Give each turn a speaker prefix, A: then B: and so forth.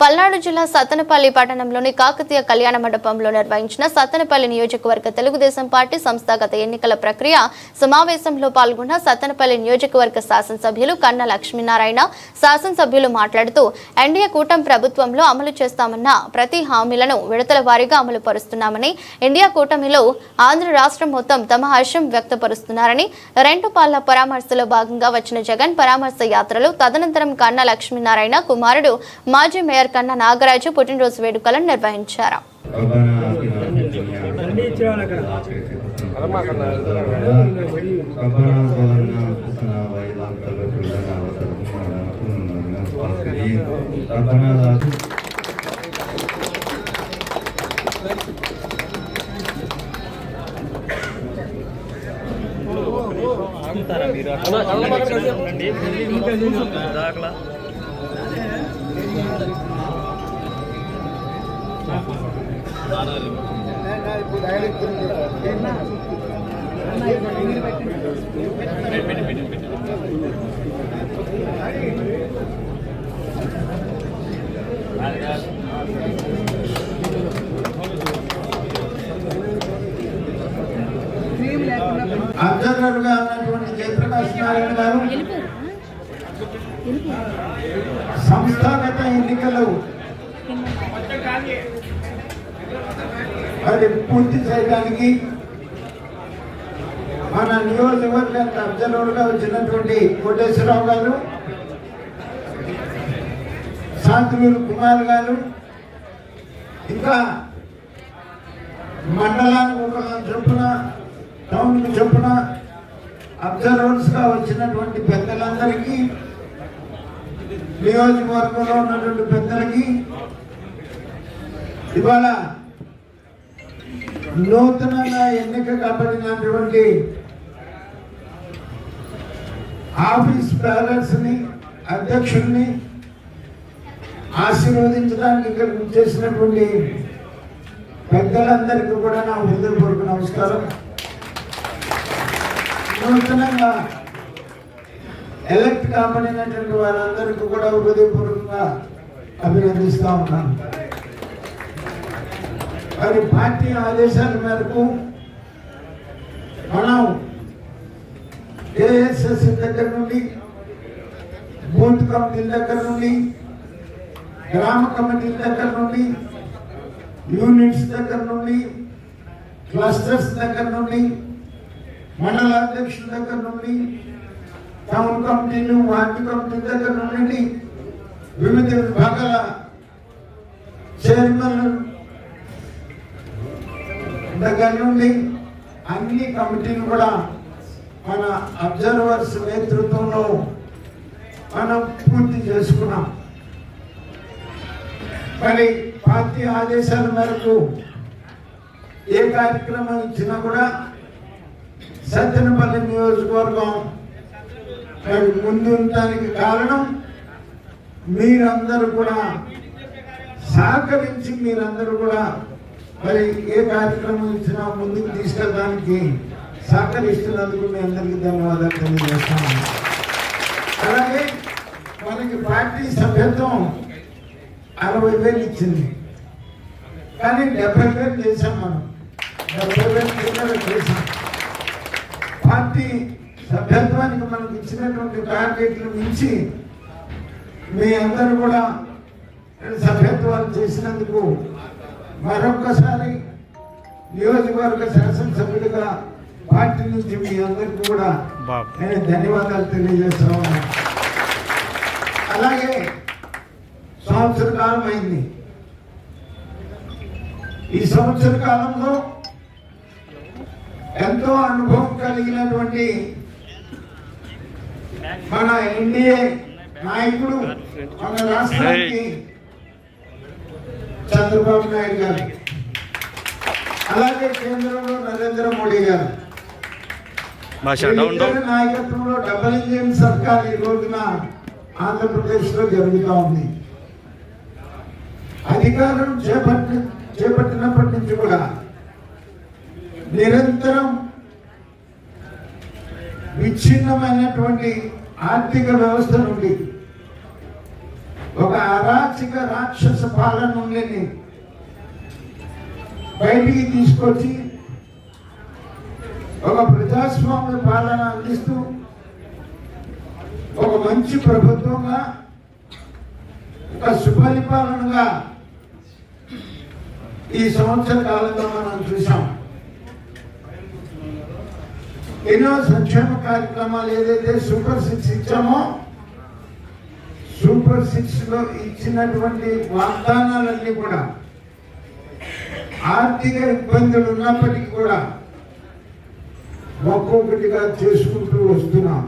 A: పల్నాడు జిల్లా సత్తనపల్లి పట్టణంలోని కాకతీయ కళ్యాణ మండపంలో నిర్వహించిన సత్తనపల్లి నియోజకవర్గ తెలుగుదేశం పార్టీ సంస్థాగత ఎన్నికల ప్రక్రియ సమావేశంలో పాల్గొన్న సత్తనపల్లి నియోజకవర్గ శాసనసభ్యులు కన్న లక్ష్మీనారాయణ శాసనసభ్యులు మాట్లాడుతూ ఎన్డీఏ కూటమి ప్రభుత్వంలో అమలు చేస్తామన్న ప్రతి హామీలను విడతల వారీగా అమలు పరుస్తున్నామని ఇండియా కూటమిలో ఆంధ్ర రాష్ట్రం మొత్తం తమ హర్షం వ్యక్తపరుస్తున్నారని రెండు పాళ్ళ పరామర్శలో భాగంగా వచ్చిన జగన్ పరామర్శ యాత్రలు తదనంతరం కన్న లక్ష్మీనారాయణ కుమారుడు మాజీ మేయర్ కన్న నాగరాజు పుట్టినరోజు వేడుకలను నిర్వహించారు
B: మీరు
C: దాఖలా
D: అబ్జర్వర్గా ఉన్నటువంటి జయప్రకాష్ నారాయణ గారు సంస్థాగత ఎన్నికలు అది పూర్తి చేయడానికి మన నియోజకవర్గానికి అబ్జర్వర్గా వచ్చినటువంటి కోటేశ్వరరావు గారు శాంతివీరు కుమార్ గారు ఇంకా మండలానికి ఒక చొప్పున టౌన్కి చొప్పున అబ్జర్వర్స్గా వచ్చినటువంటి పెద్దలందరికీ నియోజకవర్గంలో ఉన్నటువంటి పెద్దలకి ఇవాళ నూతనంగా ఎన్నిక కాబడినటువంటి ఆఫీస్ బ్యాలెన్స్ని అధ్యక్షుడిని ఆశీర్వదించడానికి ఇక్కడ చేసినటువంటి పెద్దలందరికీ కూడా నా హృదయపూర్వక నమస్కారం. నూతనంగా ఎలక్ట్ కాబడినటువంటి వారందరికీ కూడా హృదయపూర్వకంగా అభినందిస్తూ ఉన్నాను. మరి పార్టీ ఆదేశాల మేరకు మనం ఏఎస్ఎస్ దగ్గర నుండి బూత్ కమిటీల దగ్గర నుండి గ్రామ కమిటీల దగ్గర నుండి యూనిట్స్ దగ్గర నుండి క్లస్టర్స్ దగ్గర నుండి మండల అధ్యక్షుల దగ్గర నుండి టౌన్ కమిటీలు వార్డు కమిటీ దగ్గర నుండి వివిధ విభాగాల చైర్మన్ దగ్గర నుండి అన్ని కమిటీలు కూడా మన అబ్జర్వర్స్ నేతృత్వంలో మనం పూర్తి చేసుకున్నాం. మరి పార్టీ ఆదేశాల మేరకు ఏ కార్యక్రమం ఇచ్చినా కూడా సత్యనపల్లి నియోజకవర్గం మరి ముందుండటానికి కారణం మీరందరూ కూడా సహకరించి మీరందరూ కూడా మరి ఏ కార్యక్రమం ఇచ్చినా ముందుకు తీసుకెళ్ళడానికి సహకరిస్తున్నందుకు మీ అందరికీ ధన్యవాదాలు తెలియజేస్తాను అలాగే మనకి పార్టీ సభ్యత్వం అరవై వేలు ఇచ్చింది. కానీ డెబ్బై వేలు చేశాం మనం. డెబ్బై వేలు కింద చేశాం. పార్టీ సభ్యత్వానికి మనకు ఇచ్చినటువంటి టార్గెట్లు మించి మీ అందరూ కూడా సభ్యత్వాలు చేసినందుకు మరొక్కసారి నియోజకవర్గ శాసనసభ్యుడిగా పార్టీ నుంచి మీ అందరికీ కూడా. నేను ధన్యవాదాలు తెలియజేస్తా ఉన్నాను అలాగే సంవత్సర కాలం అయింది ఈ సంవత్సర కాలంలో ఎంతో అనుభవం కలిగినటువంటి మన ఎన్డీఏ నాయకుడు మన రాష్ట్రానికి చంద్రబాబు నాయుడు గారు. అలాగే కేంద్రంలో నరేంద్ర మోడీ గారు. నాయకత్వంలో డబల్ ఇంజిన్ సర్కార్ ఈ రోజున ఆంధ్రప్రదేశ్లో జరుగుతూ ఉంది. అధికారం చేపట్టి చేపట్టినప్పటి నుంచి కూడా నిరంతరం విచ్ఛిన్నమైనటువంటి ఆర్థిక వ్యవస్థ నుండి ఒక అరాచక రాక్షస పాలన ఉండేది. బయటికి తీసుకొచ్చి ఒక ప్రజాస్వామ్య పాలన అందిస్తూ ఒక మంచి ప్రభుత్వంగా ఒక సుపరిపాలనగా ఈ సంవత్సర కాలంలో మనం చూసాం ఎన్నో సంక్షేమ కార్యక్రమాలు ఏదైతే సూపర్ సిక్స్ ఇచ్చామో సూపర్ సిక్స్లో ఇచ్చినటువంటి వాగ్దానాలన్నీ కూడా ఆర్థిక ఇబ్బందులు ఉన్నప్పటికీ కూడా ఒక్కొక్కటిగా చేసుకుంటూ వస్తున్నాం.